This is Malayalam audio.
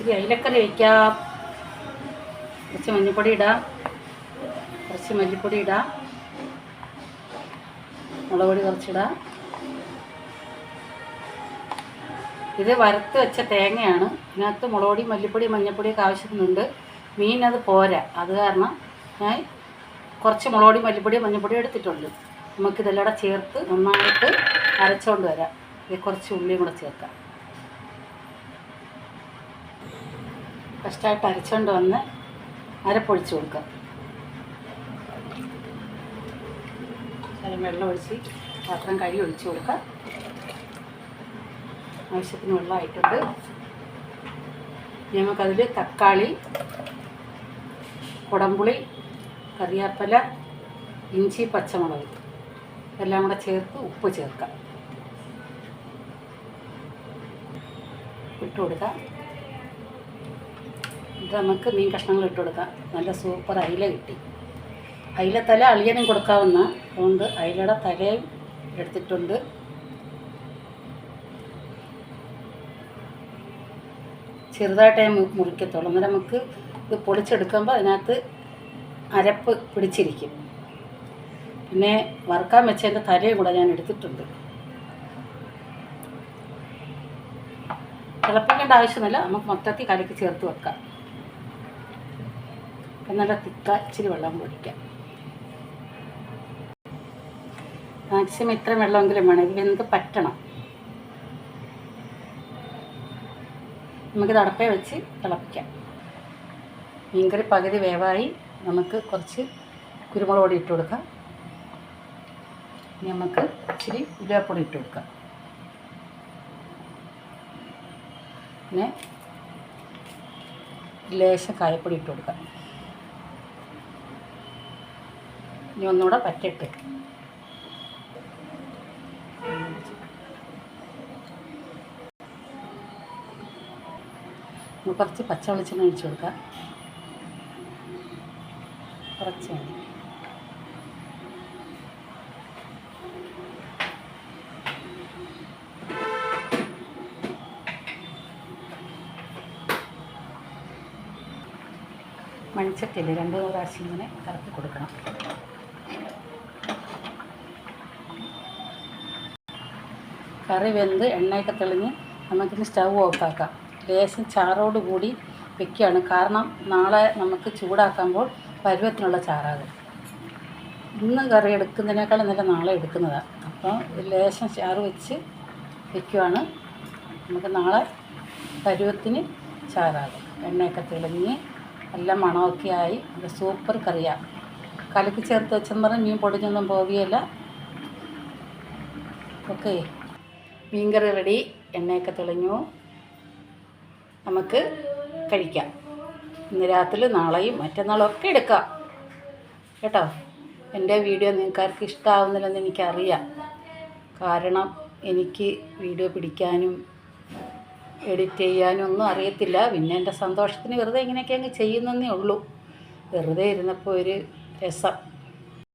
ഇച്ചിരി അയിലക്കറി വയ്ക്കാം കുറച്ച് മഞ്ഞൾപ്പൊടി ഇടാം. കുറച്ച് മല്ലിപ്പൊടി ഇടാം. മുളക് പൊടി കുറച്ചിടാം. ഇത് വറുത്ത് വെച്ച തേങ്ങയാണ്. ഇതിനകത്ത് മുളക് പൊടി മല്ലിപ്പൊടി മഞ്ഞൾപ്പൊടിയൊക്കെ ആവശ്യത്തിനുണ്ട്. മീൻ അത് പോരാ. അത് കാരണം ഞാൻ കുറച്ച് മുളക് പൊടി മല്ലിപ്പൊടി മഞ്ഞൾപ്പൊടി എടുത്തിട്ടുണ്ട്. നമുക്കിതെല്ലാം കൂടെ ചേർത്ത് നന്നായിട്ട് അരച്ചുകൊണ്ട് വരാം. ഇത് കുറച്ച് ഉള്ളിയും കൂടെ ചേർക്കാം. ഫസ്റ്റായിട്ട് അരച്ചുകൊണ്ട് വന്ന് അരപ്പൊഴിച്ച് കൊടുക്കാം. വെള്ളം ഒഴിച്ച് പാത്രം കഴുകി ഒഴിച്ച് കൊടുക്കാം. ആവശ്യത്തിന് വെള്ളമായിട്ടുണ്ട് നമുക്കതിൽ തക്കാളി കുടംപുളി കറിവേപ്പില ഇഞ്ചി പച്ചമുളക് എല്ലാം കൂടെ ചേർത്ത് ഉപ്പ് ചേർക്കാം. ഇട്ട് കൊടുക്കാം. ഇത് നമുക്ക് മീൻ കഷ്ണങ്ങൾ ഇട്ട് കൊടുക്കാം. നല്ല സൂപ്പർ അയില കിട്ടി. അയില തല അളിയനും കൊടുക്കാവുന്ന അതുകൊണ്ട് അയിലയുടെ തലയും എടുത്തിട്ടുണ്ട്. ചെറുതായിട്ട് ഞാൻ മുറിക്കത്തുള്ളൂ. അന്നേരം നമുക്ക് ഇത് പൊളിച്ചെടുക്കുമ്പോൾ അതിനകത്ത് അരപ്പ് പിടിച്ചിരിക്കും. പിന്നെ വറുക്കാൻ വെച്ചതിന്റെ തലയും കൂടെ ഞാൻ എടുത്തിട്ടുണ്ട്. തിളപ്പിക്കേണ്ട ആവശ്യമില്ല നമുക്ക് മൊത്തത്തിൽ കലക്കി ചേർത്ത് വെക്കാം. നല്ല തിക്ക ഇച്ചിരി വെള്ളം പൊടിക്കാം മാക്സിമം ഇത്ര വെള്ളമെങ്കിലും വേണം. ഇത് വെന്ത് പറ്റണം? നമുക്ക് തടപ്പേ വെച്ച് തിളപ്പിക്കാം. മീൻകറി പകുതി വേവായി. നമുക്ക് കുറച്ച് കുരുമുളക് പൊടി ഇട്ട് കൊടുക്കാം. ഇനി നമുക്ക് ഇച്ചിരി ഉലുവപ്പൊടി ഇട്ട് കൊടുക്കാം. പിന്നെ ലേശം കായപ്പൊടി ഇട്ട് കൊടുക്കാം. ഇനി ഒന്നുകൂടെ പറ്റട്ടെ. കുറച്ച് പച്ച വെളിച്ചെണ്ണ ഒഴിച്ചു കൊടുക്കാം. കുറച്ച് മതി. മൺചട്ടിയിൽ രണ്ട് പ്രാവശ്യം ഇങ്ങനെ കറക്കി കൊടുക്കണം. കറി വെന്ത് എണ്ണയൊക്കെ തെളിഞ്ഞ് നമുക്കിനി സ്റ്റൗ ഓഫാക്കാം. ലേശം ചാറോട് കൂടി വെക്കുകയാണ് കാരണം നാളെ നമുക്ക് ചൂടാക്കുമ്പോൾ പരുവത്തിനുള്ള ചാറാകും. ഇന്ന് കറി എടുക്കുന്നതിനേക്കാൾ നല്ല നാളെ എടുക്കുന്നതാണ് അപ്പോൾ ലേശം ചാറ് വെച്ച് വെക്കുവാണ്. നമുക്ക് നാളെ പരുവത്തിന് ചാറാകും. എണ്ണയൊക്കെ തെളിഞ്ഞ് നല്ല മണമൊക്കെ ആയി. നല്ല സൂപ്പർ കറിയാണ് കലക്കി ചേർത്ത് വെച്ചെന്ന് പറഞ്ഞാൽ മീൻ പൊടിഞ്ഞൊന്നും പോവുകയില്ല. ഓക്കെ. മീൻകറി റെഡി എണ്ണയൊക്കെ തെളിഞ്ഞു. നമുക്ക് കഴിക്കാം. ഇന്ന് രാത്രി നാളെയും മറ്റന്നാളും ഒക്കെ എടുക്കാം. കേട്ടോ? എന്റെ വീഡിയോ നിങ്ങൾക്കാർക്ക് ഇഷ്ടമാവുന്നില്ലെന്ന് എനിക്കറിയാം. കാരണം എനിക്ക് വീഡിയോ പിടിക്കാനും എഡിറ്റ് ചെയ്യാനും ഒന്നും അറിയത്തില്ല. പിന്നെ എന്റെ സന്തോഷത്തിന് വെറുതെ ഇങ്ങനെയൊക്കെ അങ്ങ് ചെയ്യുന്നതേ ഉള്ളൂ. വെറുതെ ഇരുന്നപ്പോൾ ഒരു രസം.